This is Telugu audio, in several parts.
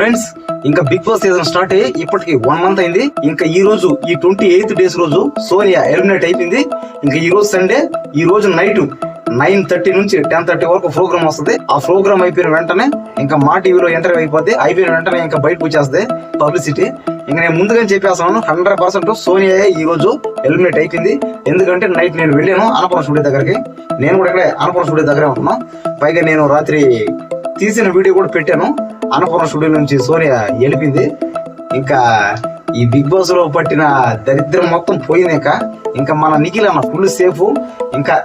ఫ్రెండ్స్ ఇంకా బిగ్ బాస్ సీజన్ స్టార్ట్ అయ్యి ఇప్పటికి వన్ మంత్ అయింది. ఇంకా ఈ రోజు ఈ ట్వంటీ ఎయిత్ డేస్ రోజు సోనియా ఎలిమినేట్ అయిపోయింది. ఇంకా ఈ రోజు సండే ఈ రోజు నైట్ నైన్ థర్టీ నుంచి టెన్ థర్టీ వరకు ప్రోగ్రామ్ వస్తుంది. ఆ ప్రోగ్రామ్ అయిపోయిన వెంటనే ఇంకా మా టీవీలో ఎంటర్ అయిపోతే అయిపోయిన వెంటనే ఇంకా బయటకు వచ్చేస్తుంది పబ్లిసిటీ ఇంకా నేను ముందుగానే చెప్పేస్తాను హండ్రెడ్ పర్సెంట్ సోనియా ఈ రోజు ఎలిమినేట్ అయిపోయింది. ఎందుకంటే నైట్ నేను వెళ్ళాను అన్నపూర్ణ స్టూడియో దగ్గరికి. నేను కూడా ఇక్కడ అన్నపూర్ణ స్టూడియో దగ్గరే ఉన్నాను పైగా నేను రాత్రి తీసిన వీడియో కూడా పెట్టాను. అన్నపూర్ణ స్టూడియో నుంచి సోనియా వెళ్ళిపోయింది ఇంకా ఈ బిగ్ బాస్లో పట్టిన దరిద్రం మొత్తం పోయినాక ఇంకా మన నిఖిల్ అన్న ఫుల్ సేఫ్ ఇంకా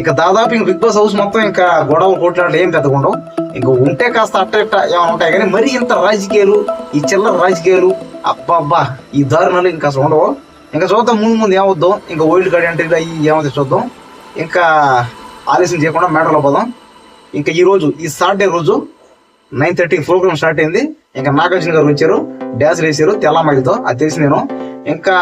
ఇంకా దాదాపు ఇంకా బిగ్ బాస్ హౌస్ మొత్తం ఇంకా గొడవలు కొట్లాటలు ఏం పెద్దగా ఉండవు. ఇంకా ఉంటే కాస్త అట్ట ఇట్ట ఏమైనా ఉంటాయి. కానీ మరి ఇంత రాజకీయాలు ఈ చిల్లర రాజకీయాలు అబ్బా అబ్బా ఈ దారుణాలు ఇంకా అసలు ఉండవు. ఇంకా చూద్దాం ముందు ముందు ఏమవుద్దాం ఇంకా వైల్డ్ కార్డ్ ఎంట్రీలు అయ్యి ఏమవుతాయి చూద్దాం. ఇంకా ఆలస్యం చేయకుండా మేటర్లో పోదాం. ఇంకా ఈ రోజు ఈ సాటర్డే రోజు నైన్ థర్టీ ప్రోగ్రామ్ స్టార్ట్ అయింది. ఇంకా నాగార్జున గారు వచ్చారు డ్యాన్స్ వేసారు తెల్లమ్మాయితో అది తెలిసి నేను. ఇంకా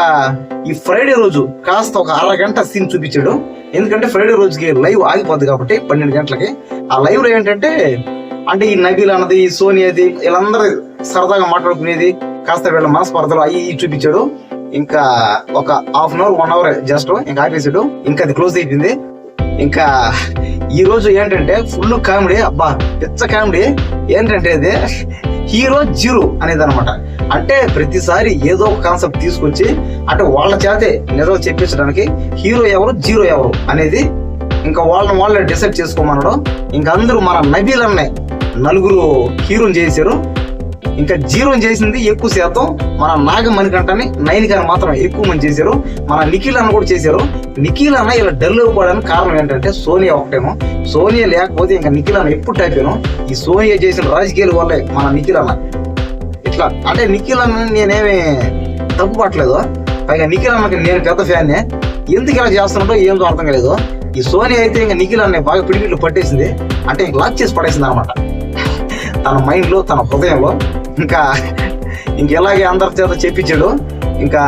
ఈ ఫ్రైడే రోజు కాస్త ఒక అరగంట సీన్ చూపించాడు. ఎందుకంటే ఫ్రైడే రోజుకి లైవ్ ఆగిపోద్ది కాబట్టి పన్నెండు గంటలకి. ఆ లైవ్లో ఏంటంటే అంటే ఈ నబీల్ అన్నది ఈ సోనియాది వీళ్ళందరూ సరదాగా మాట్లాడుకునేది కాస్త వీళ్ళ మనస్పర్ధలు అవి చూపించాడు. ఇంకా ఒక half an hour one hour just ఇంకా ఆపేసాడు ఇంకా అది క్లోజ్ అయిపోయింది. ఇంకా ఈ రోజు ఏంటంటే ఫుల్ కామెడీ అబ్బా పిచ్చ కామెడీ ఏంటంటే ఇది? హీరో జీరో అనేది అనమాట అంటే ప్రతిసారి ఏదో ఒక కాన్సెప్ట్ తీసుకొచ్చి అంటే వాళ్ళ చేతే నిజం చెప్పించడానికి హీరో ఎవరు జీరో ఎవరు అనేది ఇంకా వాళ్ళని వాళ్ళే డిసైడ్ చేసుకోమనడం. ఇంకా అందరూ మన నబీల్ నలుగురు హీరోని చేశారు. ఇంకా జీరో చేసింది ఎక్కువ శాతం మన నాగమణికంటని నైన్ గారు మాత్రం ఎక్కువ మంది చేశారు. మన నిఖిల్ అన్న కూడా చేశారు. నిఖిల్ అన్న ఇలా డల్ అయిపోవడానికి కారణం ఏంటంటే సోనియా ఒకటేమో. సోనియా లేకపోతే ఇంకా నిఖిల్ అన్న ఎప్పుడు టైపోయాను ఈ సోనియా చేసిన రాజకీయాల వల్లే మన నిఖిల్ అన్న. ఇట్లా అంటే నిఖిల్ అన్న నేనేమి తప్పు పట్టలేదు పైగా నిఖిల్ అన్నకి నేను పెద్ద ఫ్యాన్నే ఎందుకు ఇలా చేస్తున్నాడో ఏందో అర్థం కాలేదు. ఈ సోనియా అయితే ఇంకా నిఖిల్ అన్న బాగా పిడిపిట్లు పట్టేసింది. అంటే ఇంక లాక్ చేసి పడేసింది అనమాట తన మైండ్లో తన హృదయంలో ఇంకా ఇంకెలాగే అందరి చేత చెప్పించాడు ఇంకా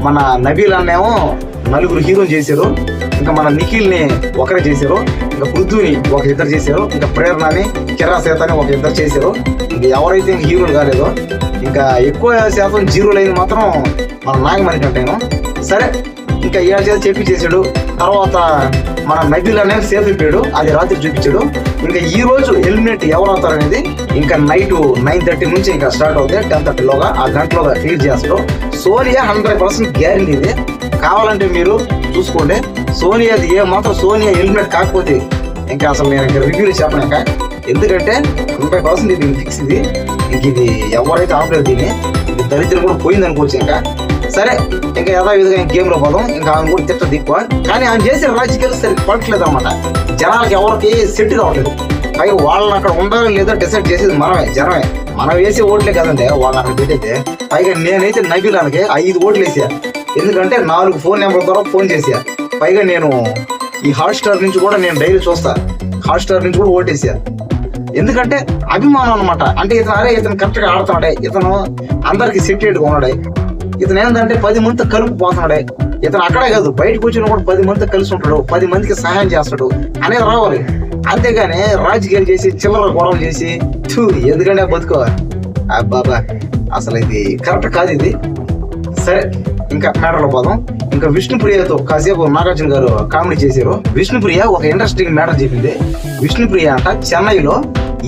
మన నబీల్ అన్నేమో నలుగురు హీరోలు చేశారు. ఇంకా మన నిఖిల్ని ఒకరే చేశారు. ఇంకా పృథ్వీని ఒక ఇద్దరు చేశారు. ఇంకా ప్రేరణని కిరా సేతని ఒక ఇద్దరు చేశారు. ఇంకా ఎవరైతే ఇంకా హీరోలు కాలేదో ఇంకా ఎక్కువ శాతం జీరోలు అయింది మాత్రం మన నాగమణి కంటేను. సరే ఇంకా ఈ చేసి చేపించేసాడు తర్వాత మన నబీల్ అనేది సేఫ్ అయిపోయాడు. అది రాత్రి చూపించాడు. ఇంకా ఈ రోజు ఎలిమినేట్ ఎవరు అవుతారు అనేది ఇంకా నైట్ నైన్ థర్టీ నుంచి ఇంకా స్టార్ట్ అవుతాయి టెన్ థర్టీలోగా ఆ గంటలోగా క్లియర్ చేస్తాడు. సోనియా హండ్రెడ్ పర్సెంట్ గ్యారంటీ ఇది. కావాలంటే మీరు చూసుకోండి. సోనియాది ఏ మాత్రం సోనియా ఎలిమినేట్ కాకపోతే ఇంకా అసలు నేను ఇంకా రివ్యూలు చెప్పలేక ఎందుకంటే హండ్రెడ్ పర్సెంట్ ఇది ఫిక్స్ ఇది. ఇంక ఇది ఎవరైతే ఆపలేదు దీన్ని ఇది దరిద్రం కూడా పోయింది అనుకోవచ్చు ఇంకా. సరే ఇంకా యథావిధిగా గేమ్లో పోదాం. ఇంకా ఆమె కూడా తిట్టదు ఎక్కువ. కానీ ఆమె చేసిన రాజకీయాలు సరిగ్గా పడట్లేదు అనమాట జనాలకి ఎవరికి సెట్ కావట్లేదు పైగా వాళ్ళని అక్కడ ఉండాలి లేదో డిసైడ్ చేసేది మనమే జనమే. మనం వేసే ఓట్లే కదండి వాళ్ళు అక్కడ పెట్టేది. పైగా నేనైతే నబీలానికి ఐదు ఓట్లు వేసా. ఎందుకంటే నాలుగు ఫోన్ నెంబర్ ద్వారా ఫోన్ చేసా. పైగా నేను ఈ హాట్ స్టార్ నుంచి కూడా నేను డైలీ చూస్తా. హాట్ స్టార్ నుంచి కూడా ఓటేసా ఎందుకంటే అభిమానం అనమాట అంటే ఇతను అరే ఇతను కరెక్ట్గా ఆడుతున్నాడే. ఇతను అందరికి సెట్ ఉన్నాడే. ఇతను ఏంటంటే పది మందితో కలుపు పోతున్నాడే ఇతను అక్కడే కాదు బయట వచ్చిన కూడా పది మందితో కలిసి ఉంటాడు పది మందికి సహాయం చేస్తాడు అనేది రావాలి. అంతేగాని రాజకీయాలు చేసి చిల్లర గొడవలు చేసి థూ, ఎందుకంటే బతుకోవాలి బాబా అసలు ఇది కరెక్ట్ కాదు ఇది. సరే ఇంకా మ్యాటర్లో పోదాం. ఇంకా విష్ణుప్రియతో కాసేపు నాగార్జున గారు కామెడీ చేశారు. విష్ణుప్రియ ఒక ఇంట్రెస్టింగ్ మ్యాటర్ చెప్పింది. విష్ణుప్రియ అంట చెన్నైలో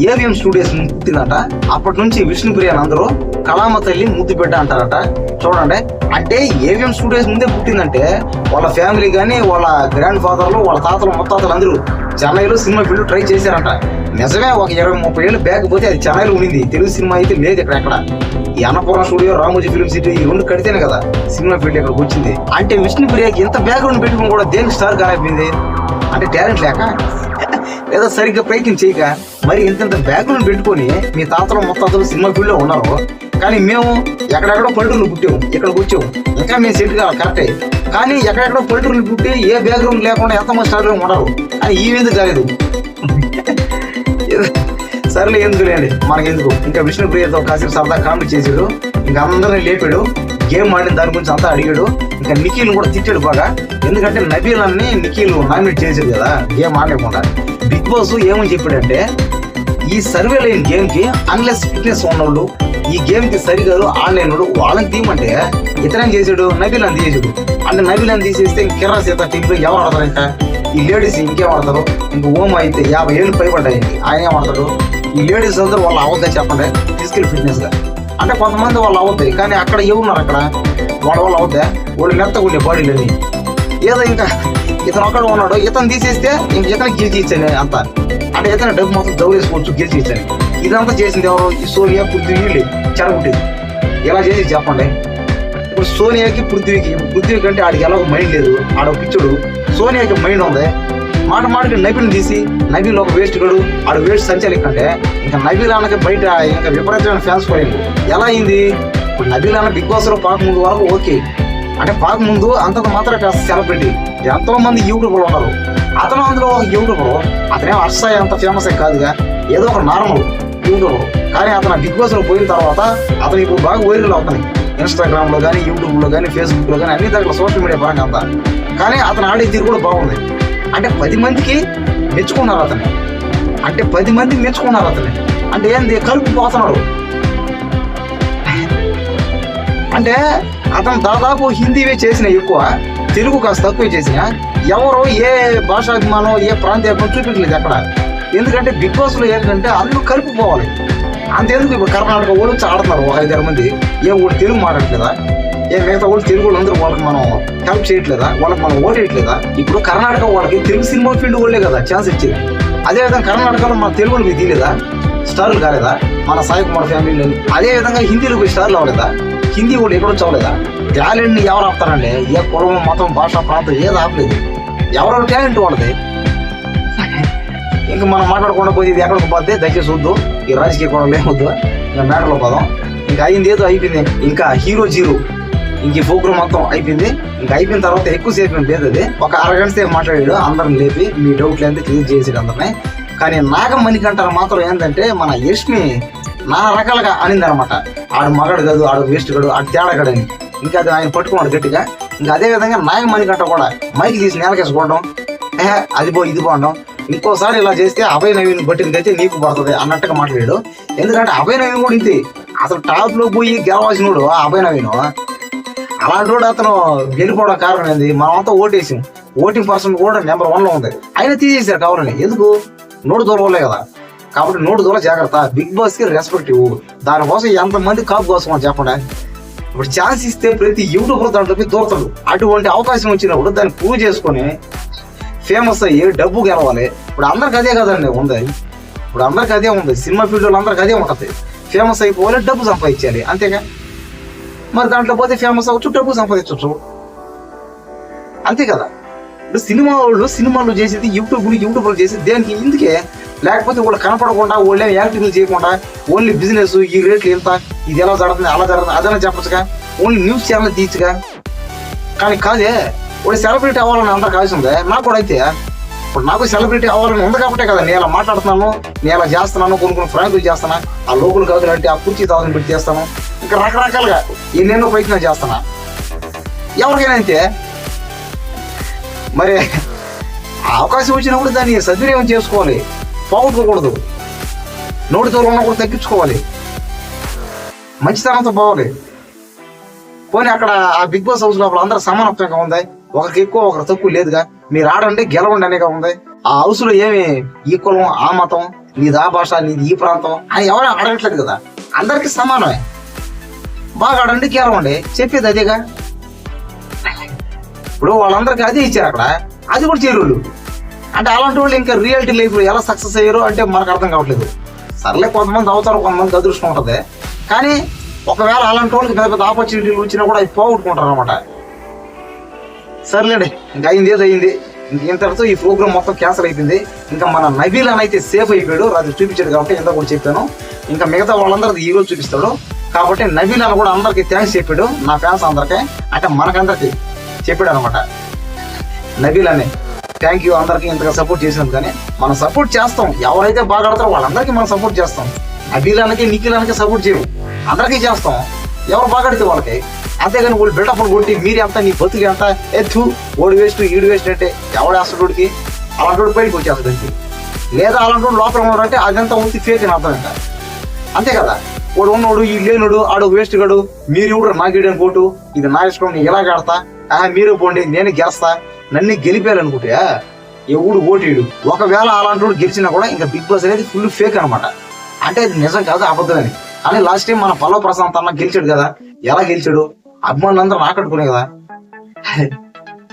ఏవిఎం స్టూడియోస్ పుట్టిందట అప్పటి నుంచి విష్ణుప్రియ అందరూ కళామ తల్లి ముద్దు బిడ్డ అంటారట. చూడండి. అంటే ఏవిఎం స్టూడియోస్ ముందే పుట్టిందంటే వాళ్ళ ఫ్యామిలీ కానీ వాళ్ళ గ్రాండ్ ఫాదర్లు వాళ్ళ తాతలు ముత్తాతలు అందరూ చెన్నైలో సినిమా ఫీల్డ్ ట్రై చేశారంట. నిజమే ఒక ఇరవై ముప్పై ఏళ్ళు బ్యాక్ పోతే అది చెన్నైలో ఉండింది తెలుగు సినిమా అయితే లేదు ఇక్కడ ఎక్కడ. ఈ Annapurna studio Ramoji film city ఈ రెండు కడితేనే కదా సినిమా ఫీల్డ్ ఇక్కడికి వచ్చింది. అంటే విష్ణుప్రియకి ఇంత బ్యాక్గ్రౌండ్ పెట్టుకుని కూడా దేనికి స్టార్ అయిపోయింది అంటే టాలెంట్ లేక? లేదా సరిగ్గా ప్రయత్నం చేయక మరి ఇంత బ్యాక్గ్రౌండ్ పెట్టుకొని మీ తాతలు మొత్తాతలు సినిమా ఫీల్డ్లో ఉన్నారు కానీ మేము ఎక్కడెక్కడో పల్లెటూరులు పుట్టాము ఇక్కడికి వచ్చాము. ఇంకా మేము సెట్ కావాలి కరెక్టే కానీ ఎక్కడెక్కడో పల్లెటూరులు పుట్టి ఏ బ్యాక్గ్రౌండ్ లేకుండా ఎంతమంది స్టార్లు ఉండరు కానీ ఈ విధంగా కాలేదు. సర్లే ఎందుకు లేండి మనకెందుకు? ఇంకా విష్ణుప్రియతో కాసేపు సరదా కామెడీ చేసాడు ఇంకా అందరిని లేపాడు. గేమ్ ఆడిన దాని గురించి అంతా అడిగాడు. ఇంకా నిఖిల్ కూడా తిట్టాడు బాగా. ఎందుకంటే నబీల్ అన్ని నిఖిల్ నామినేట్ చేశాడు కదా గేమ్ ఆడలేకుండా. బిగ్ బాస్ ఏమని చెప్పాడంటే ఈ సర్వే లేని గేమ్కి అన్లెస్ ఫిట్నెస్ ఉన్నోళ్ళు ఈ గేమ్కి సరిగారు ఆన్లైన్ వాళ్ళని తీయమంటే ఇతరేం చేసాడు నబీల్ అని తీసేసాడు అంటే నబీల్ అని తీసేస్తే కిర్రా సీత టీంలో ఎవరు ఆడతారు ఇంకా? ఈ లేడీస్ ఇంకేం ఆడతారు? ఇంకా ఓం అయితే యాభై ఏళ్ళు పైపడ్డాయి ఆయన ఏం ఆడతాడు? ఈ లేడీస్ అందరూ వాళ్ళు అవద్దని చెప్పండి. ఫిజికల్ ఫిట్నెస్గా అంటే కొంతమంది వాళ్ళు అవుతాయి కానీ అక్కడ ఏమున్నారు అక్కడ? వాళ్ళ వాళ్ళు అవుతాయి వాళ్ళు మెత్తకుండే బాడీలని ఏదో ఇంకా ఇతను ఒకడు ఉన్నాడు. ఇతను తీసేస్తే ఇంక ఇతను గెలిచి ఇచ్చాను అంత. అంటే ఇతను డబ్బు మొత్తం దౌరేసుకోవచ్చు గెలిచి ఇచ్చాను. ఇదంతా చేసింది ఎవరు? ఈ సోనియా పృథ్వీ వీళ్ళు. చెడగొట్టేది. ఎలా చేసి చెప్పండి? ఇప్పుడు సోనియాకి పృథ్వీకి పృథ్వీ కంటే ఆడికి ఎలా మైండ్ లేదు. ఆడ పిచ్చుడు. సోనియాకి మైండ్ ఉంది. మాట మాటకి నబీల్ తీసి నబీల్ ఒక వేస్ట్ గడు ఆడు వేస్ట్ సంచాలి కంటే ఇంకా నబీల్ అన్నకి బయట ఇంకా విపరీతమైన ఫ్యాన్స్ పోయింది ఎలా అయింది? ఇప్పుడు నబీల్ అన్న బిగ్ బాస్లో పాకముందు వరకు ఓకే. అంటే పాక ముందు అంతకు మాత్రం కాస్త సెలబ్రిటీ ఎంతో మంది యూట్యూబర్లు ఉన్నారు. అతను అందులో ఒక యూట్యూబర్ అతనేం హర్ష అంత ఫేమస్ కాదుగా ఏదో ఒక నార్మల్ యూట్యూబర్. కానీ అతను బిగ్ బాస్లో పోయిన తర్వాత అతను ఇప్పుడు బాగా వైరల్ అవుతుంది ఇన్స్టాగ్రామ్లో కానీ యూట్యూబ్లో కానీ ఫేస్బుక్లో కానీ అన్ని దగ్గర సోషల్ మీడియా పరంగా అంతా. కానీ అతను ఆడే తీరు కూడా బాగుంది. అంటే పది మందికి మెచ్చుకున్నారు అతన్ని. అంటే పది మంది మెచ్చుకున్నారు అతన్ని. అంటే ఏంది? కలుపు పోతున్నాడు అంటే అతను దాదాపు హిందీవే చేసిన ఎక్కువ తెలుగు కాస్త తక్కువ చేసిన. ఎవరు ఏ భాషాభిమానం ఏ ప్రాంతీయత్వం చూపించలేదు అక్కడ. ఎందుకంటే బిగ్ బాస్లో ఏంటంటే అందరూ కలిపిపోవాలి అంతేందుకు ఇప్పుడు కర్ణాటక వాళ్ళు వచ్చి ఆడుతున్నారు ఒక ఐదారు మంది. ఏ కూడా తెలుగు మాట్లాడట్లేదా? ఏ మిగతా వాళ్ళు తెలుగు వాళ్ళందరూ వాళ్ళకి మనం హెల్ప్ చేయట్లేదా? వాళ్ళకి మనం ఓటేయట్లేదా ఇప్పుడు కర్ణాటక వాళ్ళకి తెలుగు సినిమా ఫీల్డ్ వాళ్ళే కదా ఛాన్స్ ఇచ్చేది. అదేవిధంగా కర్ణాటకలో మన తెలుగు వాళ్ళకి తీయలేదా స్టార్లు కాలేదా? మన సాయి కుమార్ ఫ్యామిలీ అదే విధంగా హిందీలో పోయి స్టార్లు అవ్వలేదా? హిందీ వాళ్ళు ఎక్కడ చదవలేదా? టాలెంట్ని ఎవరు ఆపుతారండి? ఏ కులం మతం భాష ప్రాంతం ఏది ఆపలేదు. ఎవరెవరు టాలెంట్ వాళ్ళది. ఇంకా మనం మాట్లాడకుండా పోయి ఇది ఎక్కడికి పోతే దయచేసి వద్దు ఈ రాజకీయ కూడా లేవద్దు ఇంకా మ్యాటర్లో పోదాం. ఇంకా అయింది ఏదో అయిపోయింది. ఇంకా హీరో జీరో. ఇంక ఈ ప్రోగ్రామ్ మొత్తం అయిపోయింది. ఇంకా అయిపోయిన తర్వాత ఎక్కువసేపు లేదు అది. ఒక అరగంట సేపు మాట్లాడాడు. అందరిని లేపి మీ డౌట్లు అంతా క్లియర్ చేసాడు అందరినీ. కానీ నాగమణికంటారు మాత్రం ఏంటంటే మన యష్మి నానా రకాలుగా అనింది అనమాట ఆడు మగడు కాదు ఆడు వేస్ట్ గడు ఆడు తేడగడని అని. ఇంకా అది ఆయన పట్టుకున్నాడు గట్టిగా. ఇంకా అదే విధంగా గంట కూడా మైక్ తీసి నేలకేసుకోవడం ఏ అది పో ఇది పోవడం ఇంకోసారి ఇలా చేస్తే అభయ నవీన్ పట్టింది అయితే నీకు పడుతుంది అన్నట్టుగా మాట్లాడాడు. ఎందుకంటే అభయ నవీన్ కూడా ఇంతే. అసలు టాప్లో పోయి గెలవాల్సినోడు ఆ అభయ నవీన్. అలాంటి వాడు అతను వెళ్ళిపోవడం కారణం ఏంది? మనమంతా ఓటేసాం. ఓటింగ్ పర్సన్ కూడా నెంబర్ వన్లో ఉంది. ఆయన తీసేశారు కావాలని. ఎందుకు? నోటు దూరవలే కదా. కాబట్టి నోటు దూర జాగ్రత్త. బిగ్ బాస్కి రెస్పెక్ట్ ఇవ్వు. దానికోసం ఎంతమంది కాపు కోసం చెప్పండి. ఇప్పుడు ఛాన్స్ ఇస్తే ప్రతి యూట్యూబర్ దాంట్లోకి దూరతాడు అటువంటి అవకాశం వచ్చినప్పుడు దాన్ని ప్రూవ్ చేసుకొని ఫేమస్ అయ్యి డబ్బు గెలవాలి. ఇప్పుడు అందరికి అదే కదండి ఉంది. ఇప్పుడు అందరికి అదే ఉంది. సినిమా ఫీల్డ్లో అందరికి అదే ఉంటుంది. ఫేమస్ అయిపోవాలి డబ్బు సంపాదించాలి. అంతేగా? మరి దాంట్లో పోతే ఫేమస్ అవ్వచ్చు డబ్బు సంపాదించవచ్చు. అంతే కదా? ఇప్పుడు సినిమా వాళ్ళు సినిమాలు చేసేది యూట్యూబ్ యూట్యూబ్లో చేసేది దేనికి? ఇందుకే. లేకపోతే వాళ్ళు కనపడకుండా వాళ్ళే యాక్టింగ్లు చేయకుండా ఓన్లీ బిజినెస్ ఈ రేట్లు ఎంత ఇది ఎలా జరుగుతుంది అలా జరుగుతుంది అదనే చెప్పచ్చుగా? ఓన్లీ న్యూస్ ఛానల్ తీయచ్చుగా? కానీ కాదే వాడు సెలబ్రిటీ అవ్వాలని అంత కాల్సి ఉంది? నాకు కూడా అయితే. ఇప్పుడు నాకు సెలబ్రిటీ అవ్వాలని ఉంది కాబట్టే కదా నేను ఇలా మాట్లాడుతున్నాను నేను ఇలా చేస్తున్నాను కొన్ని కొన్ని ఫ్రాంకులు చేస్తాను ఆ లోకల్ కాదు అంటే ఆ కుర్చీ తాదని పెట్టి చేస్తాను ఇంకా రకరకాలుగా ఎన్నెన్నో ప్రయత్నాలు చేస్తాను ఎవరికైనా అయితే మరి అవకాశం వచ్చినప్పుడు దాన్ని సద్వినియోగం చేసుకోవాలి. పోగొట్టుకోకూడదు నోటితో కూడా తగ్గించుకోవాలి. మంచితనంతో పోవాలి. పోనీ అక్కడ ఆ బిగ్ బాస్ హౌస్ లోపల అందరూ సమానత్వంగా ఉంది ఒకరికి ఎక్కువ ఒకరు తక్కువ లేదుగా. మీరు ఆడండి గెలవండి అనేగా ఉంది ఆ హౌస్లో ఏమి ఈ కులం ఆ మతం నీది ఆ భాష నీది ఈ ప్రాంతం అని ఎవరు అడగట్లేదు కదా. అందరికి సమానమే. బాగా ఆడండి గెలవండి. చెప్పేది అదేగా. ఇప్పుడు వాళ్ళందరికీ అదే ఇచ్చారు అక్కడ. అది కూడా చేరువులు. అంటే అలాంటి వాళ్ళు ఇంకా రియాలిటీ లైఫ్ ఎలా సక్సెస్ అయ్యారో అంటే మనకు అర్థం కావట్లేదు. సర్లే కొంతమంది అవుతారు కొంతమంది అదృష్టం ఉంటుంది. కానీ ఒకవేళ అలాంటి వాళ్ళకి పెద్ద పెద్ద ఆపర్చునిటీలు వచ్చినా కూడా అవి పోగొట్టుకుంటారు అనమాట సర్లేండి ఇంకా అయింది ఏదో అయింది. ఇంతటితో ఈ ప్రోగ్రామ్ మొత్తం క్యాన్సిల్ అయిపోయింది. ఇంకా మన నబీల్ అని అయితే సేఫ్ అయిపోయాడు. అది చూపించాడు కాబట్టి ఇంత కూడా చెప్పాను. ఇంకా మిగతా వాళ్ళందరూ ఈ రోజు చూపిస్తాడు. కాబట్టి నబీల్ అని కూడా అందరికి థ్యాంక్స్ చెప్పాడు. నా ఫ్యాన్స్ అందరికీ అంటే మనకందరికి చెప్పాడు అనమాట నబీల్ అని. థ్యాంక్ యూ అందరికీ ఇంతగా సపోర్ట్ చేసినందుకు కానీ మనం సపోర్ట్ చేస్తాం. ఎవరైతే బాగా ఆడతారో వాళ్ళందరికీ మనం సపోర్ట్ చేస్తాం. అభిలానికి నిఖిలానికి సపోర్ట్ చేయము. అందరికీ చేస్తాం. ఎవరు బాగా ఆడితే వాళ్ళకి. అంతేగాని వాళ్ళు బిల్డప్ కొట్టి మీరు ఎంత నీ బతుకు ఎంత? ఎత్తు ఓడి వేస్ట్ ఈడు వేస్ట్ అంటే ఎవడు వేస్తాడు అలాంటి వాడు బయటకు వచ్చేస్తాడు లేదా అలాంటి లోపల ఉన్నాడంటే అదంతా ఉంది ఫేక్ అని అర్థం అంట అంతే కదా? వాడు ఉన్నోడు ఈ లేనుడు ఆడు వేస్ట్ గడు మీరు ఇవ్వడు నాకు ఇడని కోటు ఇది నా ఇష్టం నేను ఎలా ఆడతా. ఆహా మీరు పోండి నేను గెలుస్తా. నన్నే గెలిపేయాలనుకుంటే ఎవడు ఓటేడు ఒకవేళ అలాంటి గెలిచినా కూడా ఇంకా బిగ్ బాస్ అనేది ఫుల్ ఫేక్ అనమాట అంటే అది నిజం కాదు అబద్ధమని కానీ లాస్ట్ టైం మన పల్లవ ప్రశాంత్ అన్న గెలిచాడు కదా ఎలా గెలిచాడు? అభిమానులందరూ ఆకట్టుకునే కదా.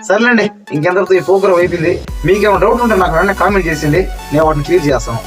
సర్లేండి ఇంకెంతటితో ఈ పోకరం అయిపోయింది. మీకేమైనా డౌట్ ఉంటే నాకు వెంటనే కామెంట్ చేసింది నేను వాటిని క్లియర్ చేస్తాను.